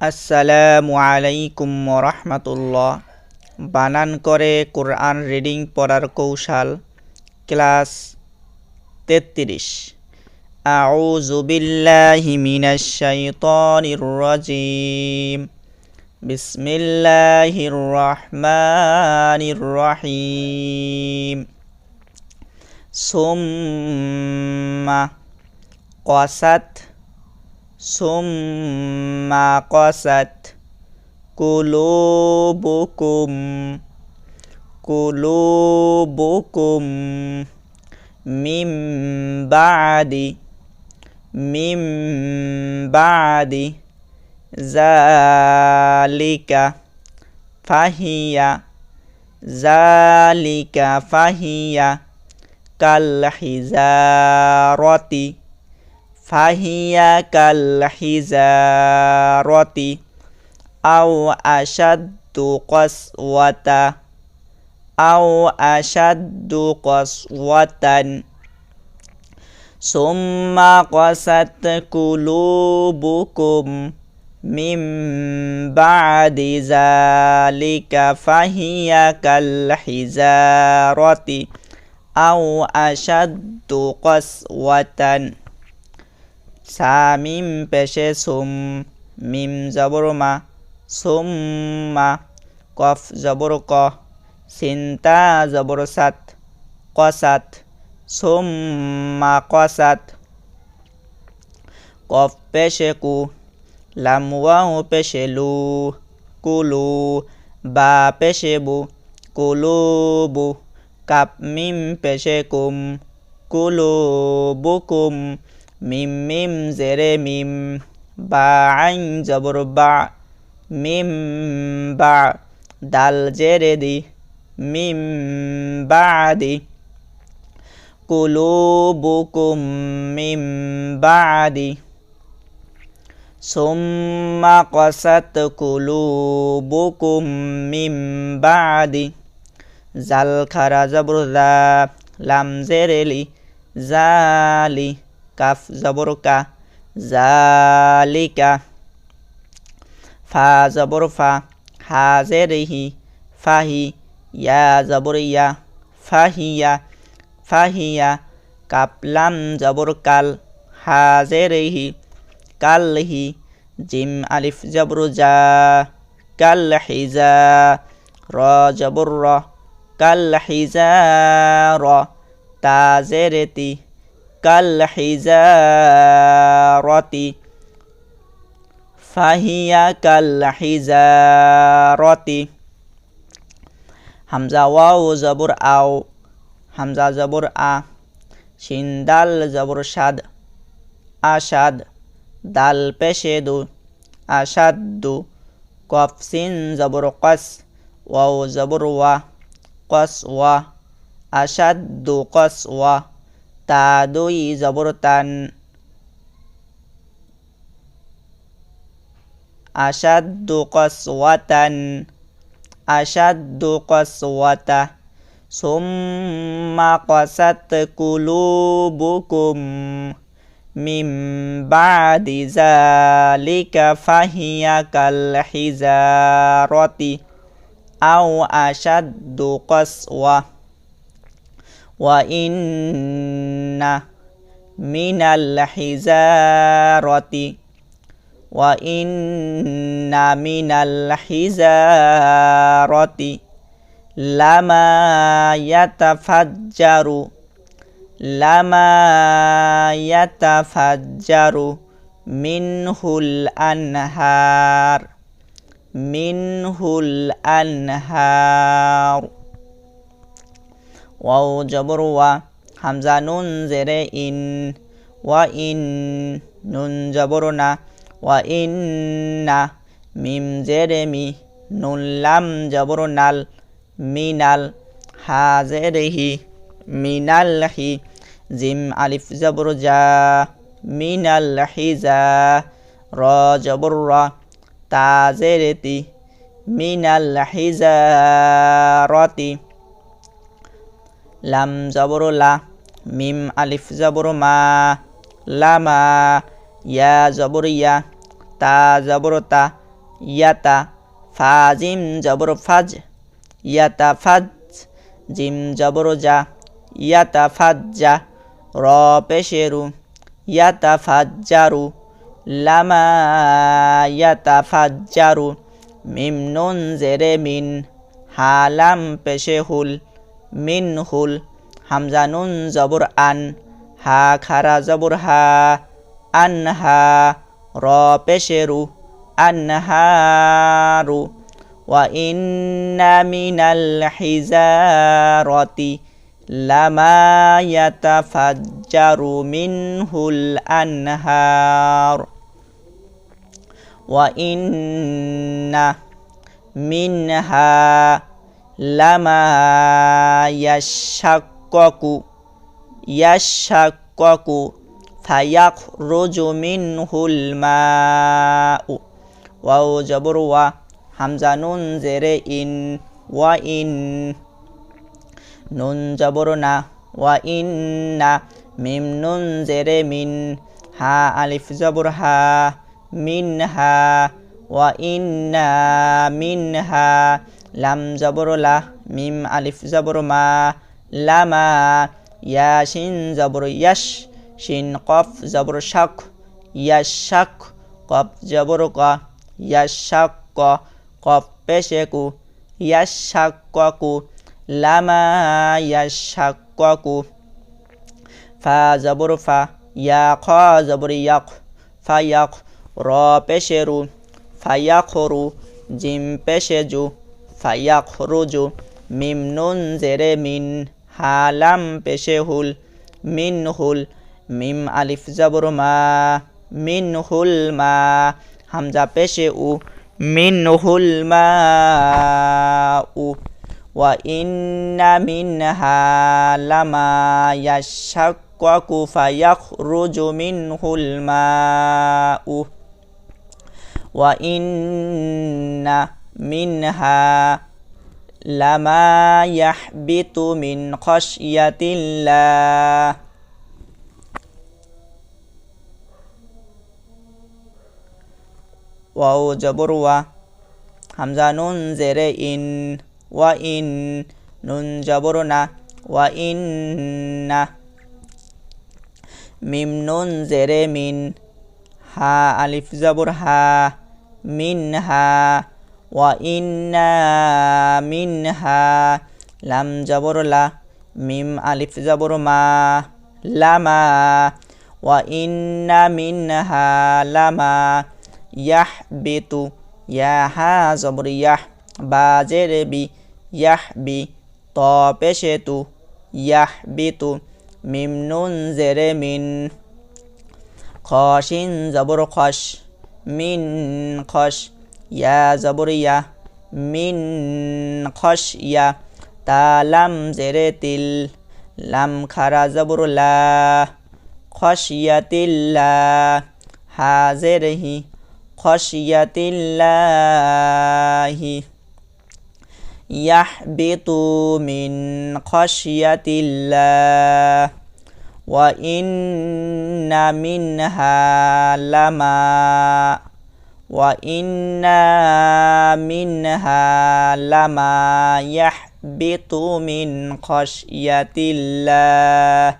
আসসালামু আলাইকুম রহমতুল্লাহ বানান করে কোরআন রিডিং পড়ার কৌশল ক্লাস তেত্রিশ أعوذ بالله من الشيطان الرجيم بسم الله الرحمن الرحيم ثم قست ثم قست قلوبكم قلوبكم من بعد من بعد ذلك فهي ذلك فهي كالحجارة فهي كالحجارة أو أشد قسوة أو أشد قسوة. ثم قست قلوبكم من بعد ذلك فهي كالحجارة أو أشد قسوة. সামিম পেশে সুম, মিম জবর মা সুম্মা কফ জবর ক, সিন্তা জবর সাত কসাত সুম্মা কসাত কফ পেশে কু লামওয়াও পেশে লু, কুলু, বা পেশে বু কুলুবু কাপ মিম পেশে কুম কুলুবুকুম মিম মিম জেরে মিম বা আইন জবর বা মিম বা দাল জেরে দি মিম বাদি কুলুবুকুম মিম বাদি ثم قست قلوبكم من بعد জাল খারা জবর জা লাম জেরেলি জালি কাফ জবর কা জালিকা, ফা জবর ফা হা জেরিহি ফাহি, ইয়া জবর ইয়া ফাহিয়া ফাহিয়া, কাপলাম জবর কাল হা জেরিহি কালহি, জিম, আলিফ, জবর, জা কাল হিজা র, জবর, র কাল হিজা র তা كالحزارة فهي كالحزارة حمزة واو زبر أو. حمزة زبر أ. شين دال زبر شاد. أشاد. دال بشدو أشد قف سين زبر قس واو زبر و قسوة أشد قسوة ওয়াও জবর ওয়া কস ওয়া আসাদু কস ওয়া তা দুই জবর তান আসাদু কসওয়াতান আসাদু কসওয়াতা সুম্মা وإن من الحجارة وإن من الحجارة لما يتفجر لما يتفجر منه الأنهار منه الأنهار. ওয়াও জবর ওয়া, হামজা নুন জেরে ইন, ওয়া ইন নুন জবর না, ওয়া ইন না, মিম জেরে মি, নুন লাম জবর নাল মিনাল হা জেরে হি মিনাল হি, জিম আলিফ জবর জা মিনাল হিজা র জবর র, তা জেরে তি মিনাল হিজা রতি লাম জবর লা, মিম আলিফ জবর মা, লামা, ইয়া জবর ইয়া, তা জবর তা ইয়াতা ফাজিম জবর ফাজ ইয়াতা ফাজ, জিম জবর যা ইয়াতা ফাজ্জা র পেশেরু ইয়াতা ফাজ্জারু লামা ইয়াতা ফাজ্জারু মিম নুন জেরে মিন হালাম পেশে হুল মিন হুল হামজা নুন জবর আন হা খারা জবর হা আন হা র পেশেরু আনহারু ওয়া ইন্না মিনাল হিজারতি লামা ইয়াতাফাজ্জারু মিনহুল আনহার ওয়া ইন্না মিনহা লামা ইয়াশাক্কাকু ইয়াশাক্কাকু ফায়াখরুজু মিনহুল মাউ। ওয়াও জবর ওয়া, হামজা নুন জেরে ইন, ওয়া ইন। নুন জবর না, ওয়া ইন না, মিম নুন জেরে মিন, হা আলিফ জবর হা, মিন হা, ওয়া ইন্না মিন হা লাম জবর লা, মিম আলিফ জবর মা, লামা ইয়া শিন জবর ইয়াশ, শিন কফ জবর শাক, ইয়াশ শাক, কফ জবর ক ইয়াশাক্ক কফ পেশে কু পেশেকু ইয়াশাক্কু লামা ইয়াশাক্কু ফা জবর ফা, ইয়া খ জবর ইয়াক, ফা ইয়াক, র পেশেরু ফায়াখরু জিম পেশেজু ফায়াখরুজু মিম নুন জেরে মিন হালাম পেশে হুল, মিন হুল, মিম আলিফ জবর মা, মিন হুল মা, হামজা পেশে উ মিনহুল মাউ ওয়া ইন্না মিনহা লামা ইয়াশাক্কাকু ফায়াখরুজু মিনহুল মাউ ওয়া ইন্না منها لما يحبط من خشية الله. واو جبر و حمزة نون زر إن وإن نون جبرنا وإن. ميم نون زر من ها ألف زبر ها منها. জবর হা মিন হা ওয়া ইন্না মিন হা লাম জবর লা মিম আলিফ জবর মা লামা ওয়া ইন্না মিন হা লামা ইয়াহ বেতু ইয়াহা জবর ইয়াহ বা জেরে বি ইয়াহ বি ত পেশে তু ইয়াহ বিতু মিম নুন জেরে মিন খসিন জবর খস মিন খস يا زبوريا من خشية تا لم زرتل لم خرا زبر لا خشية الله حاضره خشية الله يحبط من خشية الله وإن منها لما وإنا منها لما يحبط من خشية الله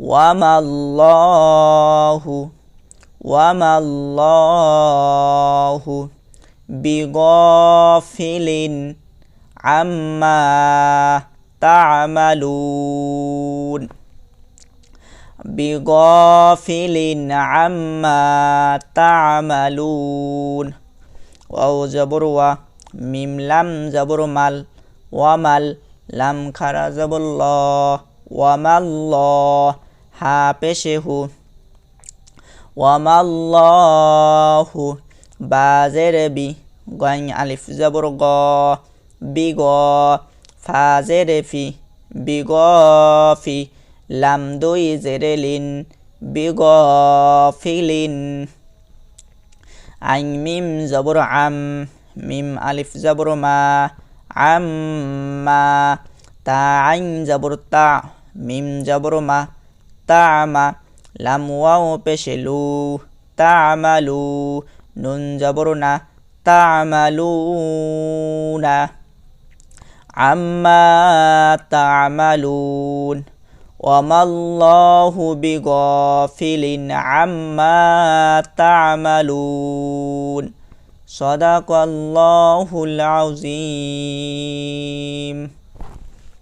وما الله وما الله بغافل عما تعملون বিগফিলিন আম্মা তা'মালুন। ওয়াও জবর ওয়া, মিম লাম জবর মাল ওয়ামাল লাম খারা জবর ল ওয়ামাল্ল হা পেশে হু ওয়ামাল্লাহু বাজের বি গয়াং আলিফ জবর গ বি গ ফাজের ফি বি ফি লাম দুই জেরে লিন বি ফিলিন আইন মিম জবর আম, মিম আলিফ জবর মা আম্মা তা আইন জবর তা, মিম জবর মা, তা মা। লাম ওয়াও পেশে লু তামালু নুন জবর না তামালুনা আম্মা তামালুন وما الله بغافل عما تعملون. صدق الله العظيم.